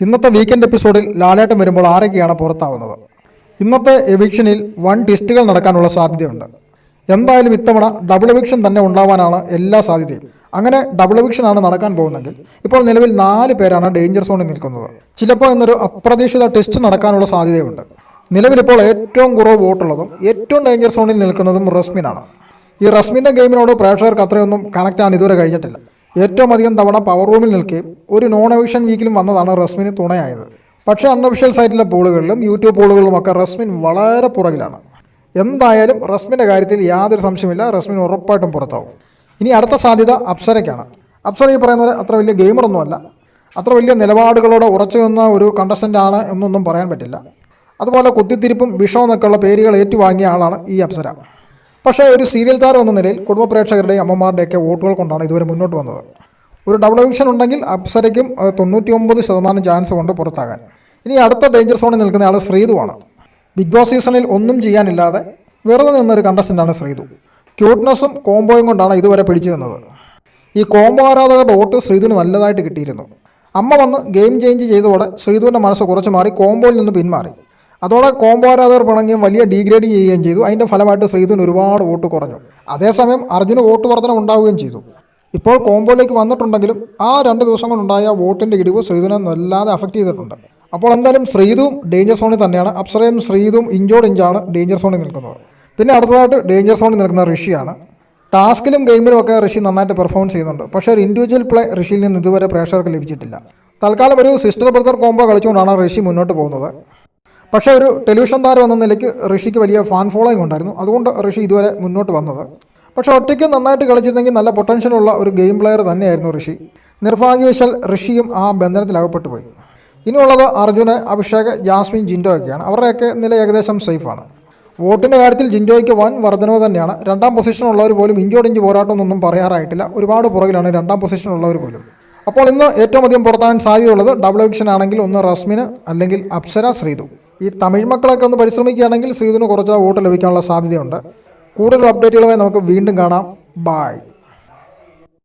ഇന്നത്തെ വീക്കെൻഡ് എപ്പിസോഡിൽ ലാലേട്ടം വരുമ്പോൾ ആരൊക്കെയാണ് പുറത്താവുന്നത്? ഇന്നത്തെ എവിക്ഷനിൽ വൺ ടിസ്റ്റുകൾ നടക്കാനുള്ള സാധ്യതയുണ്ട്. എന്തായാലും ഇത്തവണ ഡബിൾ എവിക്ഷൻ തന്നെ ഉണ്ടാവാനാണ് എല്ലാ സാധ്യതയും. അങ്ങനെ ഡബിൾ എവിക്ഷനാണ് നടക്കാൻ പോകുന്നതെങ്കിൽ ഇപ്പോൾ നിലവിൽ നാല് പേരാണ് ഡേഞ്ചർ സോണിൽ നിൽക്കുന്നത്. ചിലപ്പോൾ എന്നൊരു അപ്രതീക്ഷിത ടെസ്റ്റ് നടക്കാനുള്ള സാധ്യതയുണ്ട്. നിലവിലിപ്പോൾ ഏറ്റവും കുറവ് വോട്ടുള്ളതും ഏറ്റവും ഡേഞ്ചർ സോണിൽ നിൽക്കുന്നതും റസ്മിനാണ്. ഈ റസ്മിന്റെ ഗെയിമിനോട് പ്രേക്ഷകർക്ക് അത്രയൊന്നും കണക്ട് ആവാൻ ഇതുവരെ കഴിഞ്ഞിട്ടില്ല. ഏറ്റവും അധികം തവണ പവർ റൂമിൽ നിൽക്കുകയും ഒരു നോൺ എവിഷൻ വീക്കിലും വന്നതാണ് റസ്മിന് തുണയായത്. പക്ഷേ അൺഒഫീഷ്യൽ സൈറ്റിലെ പോളുകളിലും യൂട്യൂബ് പോളുകളിലും ഒക്കെ റസ്മിൻ വളരെ പുറകിലാണ്. എന്തായാലും റസ്മിന്റെ കാര്യത്തിൽ യാതൊരു സംശയമില്ല റസ്മിൻ ഉറപ്പായിട്ടും പുറത്താവും. ഇനി അടുത്ത സാധ്യത അപ്സരയ്ക്കാണ്. അപ്സര ഈ പറയുന്നത് അത്ര വലിയ ഗെയിമറൊന്നുമല്ല. അത്ര വലിയ നിലപാടുകളോടെ ഉറച്ചു നിന്ന ഒരു കണ്ടസ്റ്റന്റ് ആണ് എന്നൊന്നും പറയാൻ പറ്റില്ല. അതുപോലെ കുത്തിത്തിരിപ്പും വിഷവും എന്നൊക്കെയുള്ള പേരുകൾ ഏറ്റുവാങ്ങിയ ആളാണ് ഈ അപ്സര. പക്ഷേ ഒരു സീരിയൽ താരം എന്ന നിലയിൽ കുടുംബ പ്രേക്ഷകരുടെയും അമ്മമാരുടെയൊക്കെ വോട്ടുകൾ കൊണ്ടാണ് ഇതുവരെ മുന്നോട്ട് വന്നത്. ഒരു ഡബിൾ എവിക്ഷൻ ഉണ്ടെങ്കിൽ അപ്സരയ്ക്കും തൊണ്ണൂറ്റി ഒമ്പത് ശതമാനം ചാൻസ് കൊണ്ട് പുറത്താകാൻ. ഇനി അടുത്ത ഡേഞ്ചർ സോണിൽ നിൽക്കുന്ന ആൾ ശ്രീതുവാണ് ബിഗ് ബോസ് സീസണിൽ ഒന്നും ചെയ്യാനില്ലാതെ വെറുതെ നിന്നൊരു കണ്ടസ്റ്റന്റാണ് ശ്രീതു. ക്യൂട്ട്നെസ്സും കോംബോയും കൊണ്ടാണ് ഇതുവരെ പിടിച്ചു നിന്നത്. ഈ കോംബോ ആരാധകരുടെ വോട്ട് ശ്രീതുവിന് നല്ലതായിട്ട് കിട്ടിയിരുന്നു. അമ്മ വന്ന് ഗെയിം ചേഞ്ച് ചെയ്തതോടെ ശ്രീതുവിന്റെ മനസ്സ് കുറച്ച് മാറി കോംബോയിൽ നിന്ന് പിന്മാറി. അതോടെ കോംബോ ആരാധകർ പിണങ്ങുകയും വലിയ ഡീഗ്രേഡിങ് ചെയ്യുകയും ചെയ്തു. അതിന്റെ ഫലമായിട്ട് ശ്രീധുവിന് ഒരുപാട് വോട്ട് കുറഞ്ഞു. അതേസമയം അർജുന് വോട്ട് വർധന ഉണ്ടാവുകയും ചെയ്തു. ഇപ്പോൾ കോംബോയിലേക്ക് വന്നിട്ടുണ്ടെങ്കിലും ആ രണ്ട് ദിവസം കൊണ്ടുണ്ടായ വോട്ടിന്റെ ഇടിവ് ശ്രീധുവിനെ വല്ലാതെ അഫക്റ്റ് ചെയ്തിട്ടുണ്ട്. അപ്പോൾ എന്തായാലും ശ്രീതും ഡേഞ്ചർ സോണിൽ തന്നെയാണ്. അപ്സരയും ശ്രീതും ഇഞ്ചോട് ഇഞ്ചാണ് ഡേഞ്ചർ സോണിൽ നിൽക്കുന്നത്. പിന്നെ അടുത്തതായിട്ട് ഡേഞ്ചർ സോണിൽ നിൽക്കുന്ന ഋഷിയാണ്. ടാസ്കിലും ഗെയിമിലും ഒക്കെ ഋഷി നന്നായിട്ട് പെർഫോം ചെയ്യുന്നുണ്ട്. പക്ഷേ ഒരു ഇൻഡിവിജ്വൽ പ്ലേ ഋഷിയിൽ നിന്ന് ഇതുവരെ പ്രേക്ഷകർക്ക് ലഭിച്ചിട്ടില്ല. തൽക്കാലം ഒരു സിസ്റ്റർ ബ്രദർ കോംബോ കളിച്ചുകൊണ്ടാണ് ഋഷി മുന്നോട്ട് പോകുന്നത്. പക്ഷേ ഒരു ടെലിവിഷൻ താരം എന്ന നിലയ്ക്ക് ഋഷിക്ക് വലിയ ഫാൻ ഫോളോയിങ് ഉണ്ടായിരുന്നു. അതുകൊണ്ട് ഋഷി ഇതുവരെ മുന്നോട്ട് വന്നത്. പക്ഷേ ഒറ്റയ്ക്ക് നന്നായിട്ട് കളിച്ചിരുന്നെങ്കിൽ നല്ല പൊട്ടൻഷ്യലുള്ള ഒരു ഗെയിം പ്ലെയർ തന്നെയായിരുന്നു ഋഷി. നിർഭാഗ്യവശാൽ ഋഷിയും ആ ബന്ധനത്തിൽ പോയി. ഇനിയുള്ളത് അർജുന് അഭിഷേക് ജാസ്മിൻ ജിൻഡോ ഒക്കെയാണ് അവരുടെയൊക്കെ നില ഏകദേശം സേഫാണ് വോട്ടിന്റെ കാര്യത്തിൽ ജിൻഡോയ്ക്ക് വൻ വർധനവ് തന്നെയാണ്. രണ്ടാം പൊസിഷനുള്ളവർ പോലും ഇഞ്ചോടിഞ്ച് പോരാട്ടമൊന്നും പറയാറായിട്ടില്ല. ഒരുപാട് പുറകിലാണ് രണ്ടാം പൊസിഷനുള്ളവർ പോലും. അപ്പോൾ ഇന്ന് ഏറ്റവും അധികം പുറത്താൻ സാധ്യതയുള്ളത് ഡബിൾ എവിക്ഷൻ ആണെങ്കിൽ ഒന്ന് റസ്മിന് അല്ലെങ്കിൽ അപ്സര ശ്രീതു. ഈ തമിഴ് മക്കളൊക്കെ ഒന്ന് പരിശ്രമിക്കുകയാണെങ്കിൽ ശ്രീതുവിന് കുറച്ച് വോട്ട് ലഭിക്കാനുള്ള സാധ്യതയുണ്ട്. കൂടുതൽ അപ്ഡേറ്റുകളുമായി നമുക്ക് വീണ്ടും കാണാം. ബായ്